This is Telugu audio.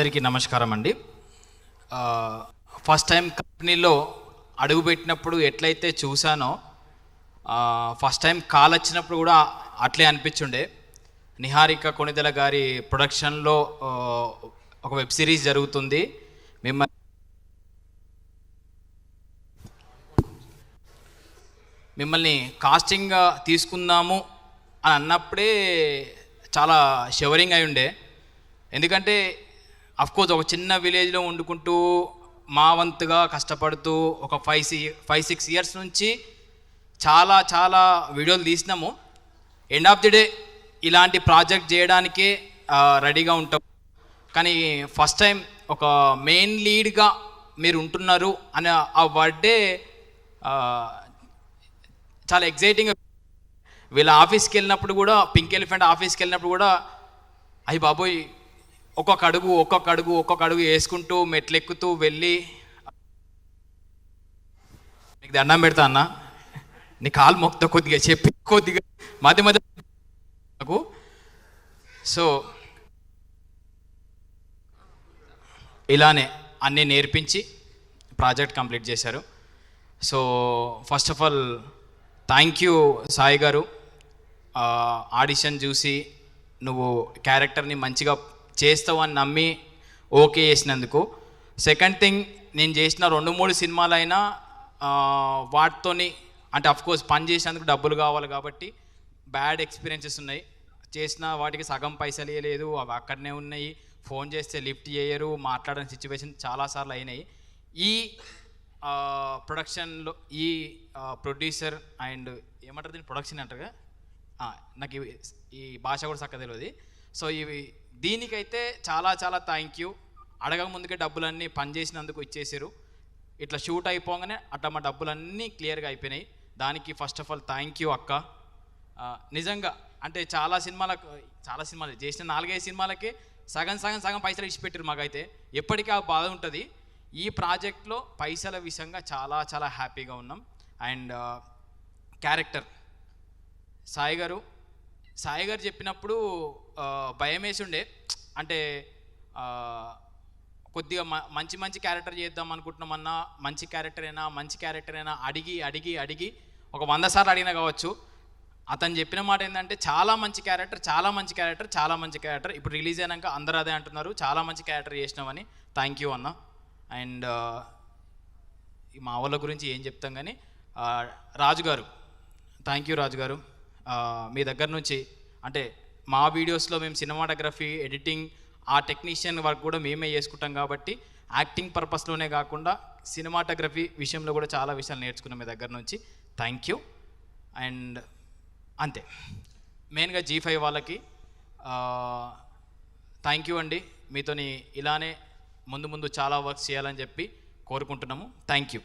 అందరికీ నమస్కారం అండి. ఫస్ట్ టైం కంపెనీలో అడుగుపెట్టినప్పుడు ఎట్లయితే చూశానో ఫస్ట్ టైం కాల్ వచ్చినప్పుడు కూడా అట్లే అనిపించుండే. నిహారిక కొణిదెల గారి ప్రొడక్షన్లో ఒక వెబ్ సిరీస్ జరుగుతుంది. మిమ్మల్ని మిమ్మల్ని కాస్టింగ్ తీసుకుందాము అని అన్నప్పుడే చాలా షవరింగ్ అయి ఉండే. ఎందుకంటే కోర్స్ ఒక చిన్న విలేజ్లో వండుకుంటూ మా వంతుగా కష్టపడుతూ ఒక ఫైవ్ సి ఫైవ్ సిక్స్ ఇయర్స్ నుంచి చాలా చాలా వీడియోలు తీసినాము. ఎండ్ ఆఫ్ ది డే ఇలాంటి ప్రాజెక్ట్ చేయడానికే రెడీగా ఉంటాం. కానీ ఫస్ట్ టైం ఒక మెయిన్ లీడ్గా మీరు ఉంటున్నారు అనే ఆ వర్డే చాలా ఎగ్జైటింగ్ వీళ్ళ ఆఫీస్కి వెళ్ళినప్పుడు కూడా పింక్ ఎలిఫెంట్ ఆఫీస్కి వెళ్ళినప్పుడు కూడా అయ్యి బాబోయ్ ఒక్కొక్క అడుగు ఒక్కొక్క అడుగు ఒక్కొక్క అడుగు వేసుకుంటూ మెట్లెక్కుతూ వెళ్ళి. నీకు దండం పెడతా అన్న. నీ కాలు మొక్త కొద్దిగా చెప్పి కొద్దిగా మధ్య మధ్య నాకు. సో ఇలానే అన్నీ నేర్పించి ప్రాజెక్ట్ కంప్లీట్ చేశారు. So first of all thank you Sai గారు. ఆడిషన్ చూసి నువ్వు క్యారెక్టర్ని మంచిగా చేస్తావు అని నమ్మి ఓకే చేసినందుకు. సెకండ్ థింగ్ నేను చేసిన రెండు మూడు సినిమాలైనా ఆ, వాటితోని అంటే కోర్స్ పని చేసినందుకు డబ్బులు కావాలి కాబట్టి బ్యాడ్ ఎక్స్పీరియన్సెస్ ఉన్నాయి. చేసిన వాటికి సగం పైసలు ఇవ్వలేదు అవి అక్కడనే ఉన్నాయి. ఫోన్ చేస్తే లిఫ్ట్ చేయరు మాట్లాడని సిచ్యువేషన్ చాలాసార్లు అయినాయి. ఈ ప్రొడక్షన్లో ఈ ప్రొడ్యూసర్ అండ్ ఏమంటారు దీన్ని? ప్రొడక్షన్ అంటారు కదా నాకు ఈ భాష కూడా చక్కగా తెలియదు. సో ఇవి దీనికైతే చాలా చాలా థ్యాంక్ యూ అడగక ముందుకే డబ్బులన్నీ పని చేసినందుకు ఇచ్చేసారు ఇట్లా షూట్ అయిపోగానే అట్లా మా డబ్బులన్నీ క్లియర్గా అయిపోయినాయి. దానికి first of all thank you అక్క. నిజంగా అంటే చాలా సినిమాలకు చాలా సినిమాలు చేసిన నాలుగైదు సినిమాలకే సగం సగం సగం పైసలు ఇచ్చిపెట్టారు మాకైతే. ఎప్పటికీ ఆ బాధ ఉంటుంది. ఈ ప్రాజెక్ట్లో పైసల విషయంగా చాలా చాలా హ్యాపీగా ఉన్నాం. అండ్ క్యారెక్టర్ సాయి గారు సాయి గారు చెప్పినప్పుడు భయం వేసి ఉండే అంటే కొద్దిగా మంచి మంచి క్యారెక్టర్ చేద్దాం అనుకుంటున్నామన్నా మంచి క్యారెక్టర్ అయినా మంచి క్యారెక్టర్ అయినా అడిగి అడిగి అడిగి ఒక వంద సార్లు అడిగినా కావచ్చు. అతను చెప్పిన మాట ఏంటంటే చాలా మంచి క్యారెక్టర్ చాలా మంచి క్యారెక్టర్ చాలా మంచి క్యారెక్టర్. ఇప్పుడు రిలీజ్ అయినాక అందరూ అదే అంటున్నారు చాలా మంచి క్యారెక్టర్ చేసినామని. థ్యాంక్ యూ అన్న. అండ్ మా వాళ్ళ గురించి ఏం చెప్తాం కానీ రాజుగారు. రాజు గారు థ్యాంక్ యూ రాజు గారు మీ దగ్గర నుంచి అంటే మా వీడియోస్లో మేము సినిమాటోగ్రఫీ ఎడిటింగ్ ఆ టెక్నీషియన్ వర్క్ కూడా మేమే చేసుకుంటాం కాబట్టి యాక్టింగ్ పర్పస్లోనే కాకుండా సినిమాటోగ్రఫీ విషయంలో కూడా చాలా విషయాలు నేర్చుకున్నాం మీ దగ్గర నుంచి. Thank you. అండ్ అంతే. మెయిన్గా జీ ఫైవ్ వాళ్ళకి థ్యాంక్ యూ అండి. మీతోని ఇలానే ముందు ముందు చాలా వర్క్స్ చేయాలని చెప్పి కోరుకుంటున్నాము. Thank you.